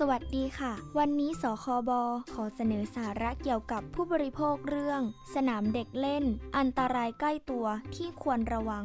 สวัสดีค่ะ วันนี้สคบขอเสนอสาระเกี่ยวกับผู้บริโภคเรื่อง สนามเด็กเล่น อันตรายใกล้ตัวที่ควรระวัง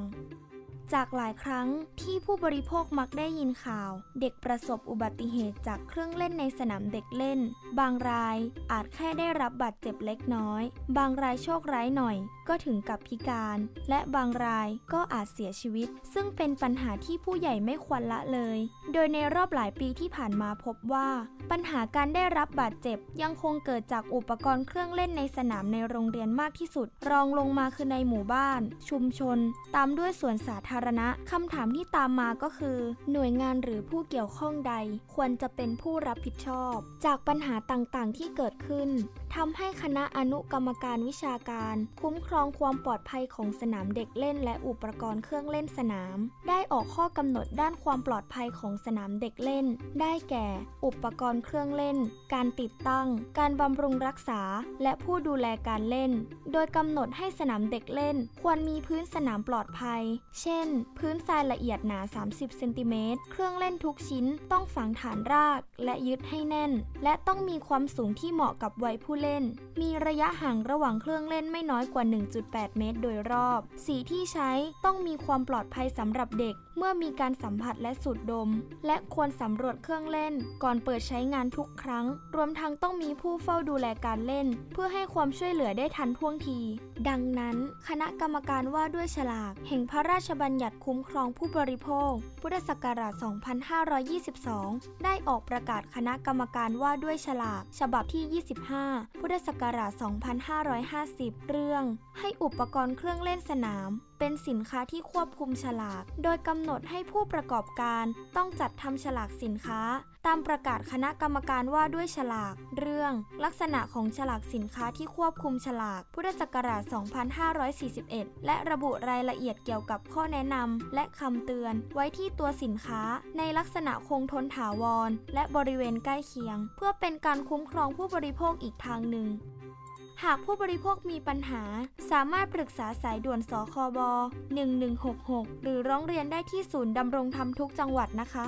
จากหลายครั้งที่ผู้บริโภคมักได้ยินข่าว เด็กประสบอุบัติเหตุจากเครื่องเล่นในสนามเด็กเล่น บางรายอาจแค่ได้รับบาดเจ็บเล็กน้อย บางรายโชคร้ายหน่อย ก็ถึงกับพิการ และบางรายก็อาจเสียชีวิต ซึ่งเป็นปัญหาที่ผู้ใหญ่ไม่ควรละเลย โดยในรอบหลายปีที่ผ่านมาพบว่า ปัญหาการได้รับบาดเจ็บ ยังคงเกิดจากอุปกรณ์เครื่องเล่นในสนามในโรงเรียนมากที่สุด รองลงมาคือในหมู่บ้าน ชุมชน ตามด้วยสวนสาธารณะคำถามที่ตามมาก็คือ หน่วยงานหรือผู้เกี่ยวข้องใด ควรจะเป็นผู้รับผิดชอบ จากปัญหาต่างๆ ที่เกิดขึ้นทำให้คณะอนุกรรมการวิชาการ คุ้มครองความปลอดภัยของสนามเด็กเล่น และอุปกรณ์เครื่องเล่นสนาม ได้ออกข้อกำหนดด้านความปลอดภัยของสนามเด็กเล่น ได้แก่ อุปกรณ์เครื่องเล่น การติดตั้ง การบำรุงรักษา และผู้ดูแลการเล่น โดยกำหนดให้สนามเด็กเล่น ควรมีพื้นสนามปลอดภัย เช่น พื้นทรายละเอียดหนา 30 เซนติเมตร เครื่องเล่นทุกชิ้นต้องฝังฐานรากและยึดให้แน่น และต้องมีความสูงที่เหมาะกับวัยผู้เล่น มีระยะห่างระหว่างเครื่องเล่นไม่น้อยกว่า 1.8 เมตร โดยรอบ สีที่ใช้ต้องมีความปลอดภัยสำหรับเด็ก เมื่อมีการสัมผัสและสูดดม และควรสำรวจเครื่องเล่นก่อนเปิดใช้งานทุกครั้ง รวมทั้งต้องมีผู้เฝ้าดูแลการเล่น เพื่อให้ความช่วยเหลือได้ทันท่วงที ดังนั้น คณะกรรมการว่าด้วยฉลากแห่งพระราชบัญญัติคุ้มครองผู้บริโภค พุทธศักราช 2522 ได้ออกประกาศคณะกรรมการว่าด้วยฉลาก ฉบับที่ 25 พุทธศักราช 2550 เรื่อง ให้อุปกรณ์เครื่องเล่นสนาม เป็นสินค้าที่ควบคุมฉลาก โดยกำหนดให้ผู้ประกอบการต้องจัดทำฉลากสินค้า ตามประกาศคณะกรรมการว่าด้วยฉลาก เรื่อง ลักษณะของฉลากสินค้าที่ควบคุมฉลาก พุทธศักราช 2541 และระบุรายละเอียดเกี่ยวกับข้อแนะนำและคำเตือน ไว้ที่ตัวสินค้า ในลักษณะคงทนถาวร และบริเวณใกล้เคียง เพื่อเป็นการคุ้มครองผู้บริโภคอีกทางหนึ่ง หากผู้บริโภคมีปัญหา สามารถปรึกษาสายด่วนสคบ 1166 หรือร้องเรียนได้ที่ศูนย์ดำรงธรรมทุกจังหวัดนะคะ